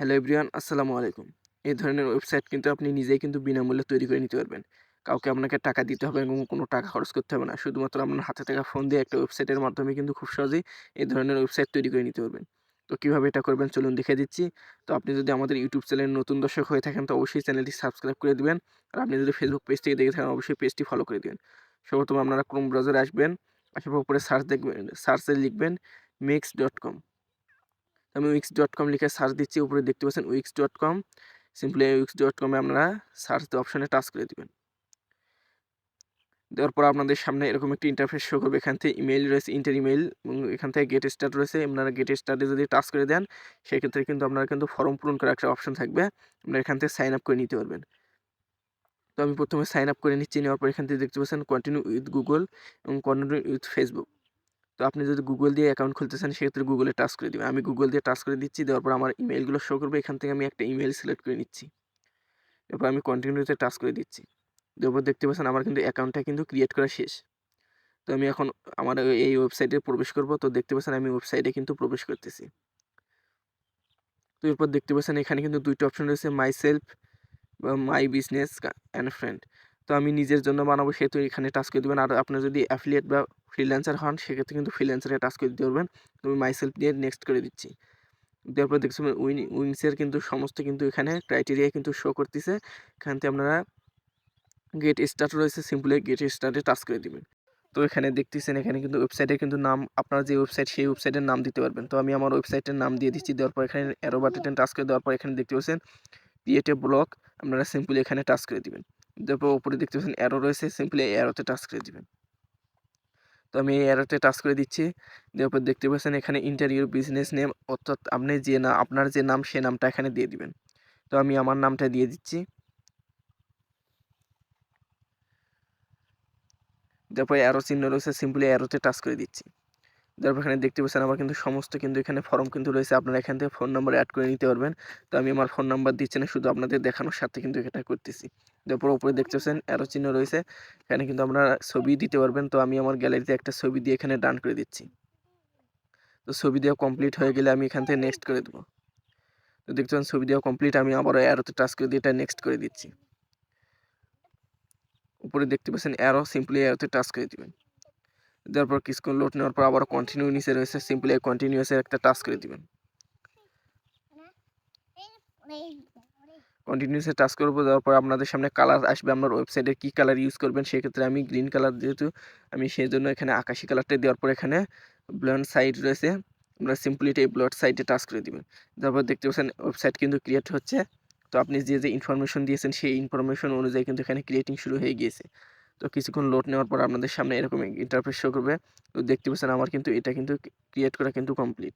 Hello everyone, আসসালামু আলাইকুম। এই ধরনের ওয়েবসাইট কিন্তু আপনি নিজেই কিন্তু বিনামূল্যে তৈরি করে নিতে পারবেন। কাউকে আপনাকে টাকা দিতে হবে এবং কোনো টাকা খরচ করতে হবে না। শুধুমাত্র আপনার হাতে থাকা ফোন দিয়ে একটা ওয়েবসাইটের মাধ্যমে কিন্তু খুব সহজেই এই ধরনের ওয়েবসাইট তৈরি করে নিতে পারবেন। তো কীভাবে এটা করবেন চলুন দেখে দিচ্ছি। তো আপনি যদি আমাদের ইউটিউব চ্যানেলের নতুন দর্শক হয়ে থাকেন, তো অবশ্যই চ্যানেলটি সাবস্ক্রাইব করে দেবেন। আর আপনি যদি ফেসবুক পেজ থেকে দেখে থাকেন, অবশ্যই পেজটি ফলো করে দেবেন। সর্বপ্রথম আপনারা ক্রোম ব্রাউজারে আসবেন। আসার পর উপরে সার্চ দেখবেন সার্চে লিখবেন মেক্স ডট কম আমি উইক্স ডট কম লিখে সার্চ দিচ্ছি, উপরে দেখতে পাচ্ছেন Wix dot com simply Wix dot কমে আপনারা সার্চ অপশানে টাচ করে দেবেন। দেওয়ার পর আপনাদের সামনে এরকম একটি ইন্টারফেস শো করবে, এখান থেকে ইমেল রয়েছে ইন্টার ইমেল এবং এখান থেকে গেট স্টার্ট রয়েছে। আপনারা গেট স্টার্টে যদি টাচ করে দেন, সেক্ষেত্রে কিন্তু আপনারা কিন্তু ফর্ম পূরণ করার একটা অপশন থাকবে, আপনারা এখান থেকে সাইন আপ করে নিতে পারবেন। তো আমি প্রথমে সাইন আপ করে নিচ্ছি, নেওয়ার পর এখান থেকে দেখতে পাচ্ছেন কন্টিনিউ উইথ গুগল এবং কন্টিনিউ উইথ ফেসবুক তো আপনি যদি গুগল দিয়ে অ্যাকাউন্ট খুলতে চান, সেক্ষেত্রে গুগলে টাচ করে দেবেন। আমি গুগল দিয়ে টাচ করে দিচ্ছি, দেওয়ার পর আমার ইমেলগুলো শো করবে, এখান থেকে আমি একটা ইমেল সিলেক্ট করে নিচ্ছি। এরপর আমি কন্টিনিউতে টাচ করে দিচ্ছি। দেওয়ার দেখতে পাচ্ছেন আমার কিন্তু অ্যাকাউন্টটা কিন্তু ক্রিয়েট করা শেষ। তো আমি এখন আমার এই ওয়েবসাইটে প্রবেশ করব। তো দেখতে পাচ্ছেন আমি ওয়েবসাইটে কিন্তু প্রবেশ করতেছি। তো এরপর দেখতে পাচ্ছেন এখানে কিন্তু দুইটা অপশন রয়েছে মাই সেলফ বা মাই বিজনেস অ্যান্ড ফ্রেন্ড তো আমি নিজের জন্য বানাবো, সেহেতু এখানে টাচ করে দেবেন। আর আপনার যদি অ্যাফিলিয়েট বা ফ্রিল্যান্সার হন, সেক্ষেত্রে কিন্তু ফ্রিল্যান্সারে টাচ করে দিতে পারবেন। আমি মাইসেলফ দিয়ে নেক্সট করে দিচ্ছি। দেওয়ার পর দেখছি উইন উইংসের কিন্তু সমস্ত কিন্তু এখানে ক্রাইটেরিয়া কিন্তু শো করতেছে। এখান থেকে আপনারা গেট স্টার্ট রয়েছে সিম্পলি গেট স্টার্টে টাচ করে দিবেন। তো এখানে দেখতেছেন, এখানে কিন্তু ওয়েবসাইটের কিন্তু নাম, আপনার যে ওয়েবসাইট সেই ওয়েবসাইটের নাম দিতে পারবেন। তো আমি আমার ওয়েবসাইটের নাম দিয়ে দিচ্ছি। দেওয়ার পর এখানে অ্যারো বাটন টাচ করে দেওয়ার পর এখানে দেখতে পাচ্ছেন ক্রিয়েট ব্লক আপনারা সিম্পলি এখানে টাচ করে দিবেন। তারপর উপরে দেখতে পাচ্ছেন অ্যারো রয়েছে সিম্পলি অ্যারোতে টাচ করে দিবেন। তো আমি এই অ্যারোতে টাচ করে দিচ্ছি, দেওয়ার পর দেখতে পাচ্ছেন এখানে ইন্টারভিউ বিজনেস নেম অর্থাৎ আপনি যে না, আপনার যে নাম, সে নামটা এখানে দিয়ে দিবেন। তো আমি আমার নামটা দিয়ে দিচ্ছি। তারপরে অ্যারো চিহ্ন রয়েছে সিম্পলি অ্যারোতে টাচ করে দিচ্ছি। তারপর এখানে দেখতে পাচ্ছেন আমার কিন্তু সমস্ত কিন্তু এখানে ফর্ম কিন্তু রয়েছে। আপনারা এখান থেকে ফোন নাম্বার অ্যাড করে নিতে পারবেন। তো আমি আমার ফোন নাম্বার দিচ্ছি না, শুধু আপনাদের দেখানোর সাথে কিন্তু এটা করতেছি। তারপর উপরে দেখতে পাচ্ছেন অ্যারো চিহ্ন রয়েছে। এখানে কিন্তু আপনারা ছবি দিতে পারবেন। তো আমি আমার গ্যালারিতে একটা ছবি দিয়ে এখানে ডান করে দিচ্ছি। তো ছবি দেওয়া কমপ্লিট হয়ে গেলে আমি এখান থেকে নেক্সট করে দেবো। তো দেখতে পাচ্ছেন ছবি দেওয়া কমপ্লিট আমি আবারও অ্যারোতে টাচ করে দিয়ে এটা নেক্সট করে দিচ্ছি। উপরে দেখতে পাচ্ছেন অ্যারো সিম্পলি অ্যারোতে টাচ করে দিবেন। দেওয়ার পর কিছুক্ষণ লোড নেওয়ার পর আবার কন্টিনিউ নিচে রয়েছে। সিম্পলি কন্টিনিউসে একটা টাচ করে দিবেন। কন্টিনিউসে টাচ করব দেওয়ার পর আপনাদের সামনে কালার আসবে। আপনার ওয়েবসাইটে কী কালার ইউজ করবেন সেক্ষেত্রে আমি গ্রিন কালার যেহেতু আমি সেই জন্য এখানে আকাশি কালারটা দেওয়ার পর এখানে ব্লন্ড সাইড রয়েছে। আপনারা সিম্পলি এই ব্লড সাইডে টাচ করে দেবেন। তারপর দেখতে পাচ্ছেন ওয়েবসাইট কিন্তু ক্রিয়েট হচ্ছে। তো আপনি যে যে ইনফরমেশন দিয়েছেন সেই ইনফরমেশন অনুযায়ী কিন্তু এখানে ক্রিয়েটিং শুরু হয়ে গিয়েছে। তো কিছুক্ষণ লোড নেওয়ার পর আপনাদের সামনে এরকম ইন্টারফেস শো করবে। তো দেখতে পাচ্ছেন আমার কিন্তু এটা কিন্তু ক্রিয়েট করা কিন্তু কমপ্লিট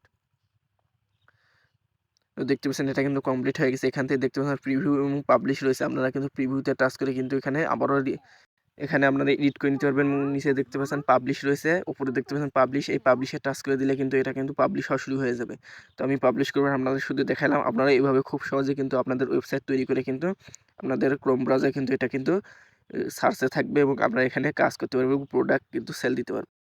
তো দেখতে পাচ্ছেন এটা কিন্তু কমপ্লিট হয়ে গেছে। এখান থেকে দেখতে পাচ্ছেন প্রিভিউ এবং পাবলিশ রয়েছে। আপনারা কিন্তু প্রিভিউতে টাচ করে কিন্তু এখানে আবারও এখানে আপনারা এডিট করে নিতে পারবেন নিচে দেখতে পাচ্ছেন পাবলিশ রয়েছে। উপরে দেখতে পাচ্ছেন পাবলিশ এই পাবলিশে টাচ করে দিলে কিন্তু এটা কিন্তু পাবলিশ হওয়া শুরু হয়ে যাবে। তো আমি পাবলিশ করবেন আপনাদের শুধু দেখালাম। আপনারা এইভাবে খুব সহজে কিন্তু আপনাদের ওয়েবসাইট তৈরি করে কিন্তু আপনাদের ক্রোম ব্রাউজার কিন্তু এটা কিন্তু সার্চে থাকবে এবং আপনারা এখানে কাজ করতে পারবেন এবং প্রোডাক্ট কিন্তু সেল দিতে পারবেন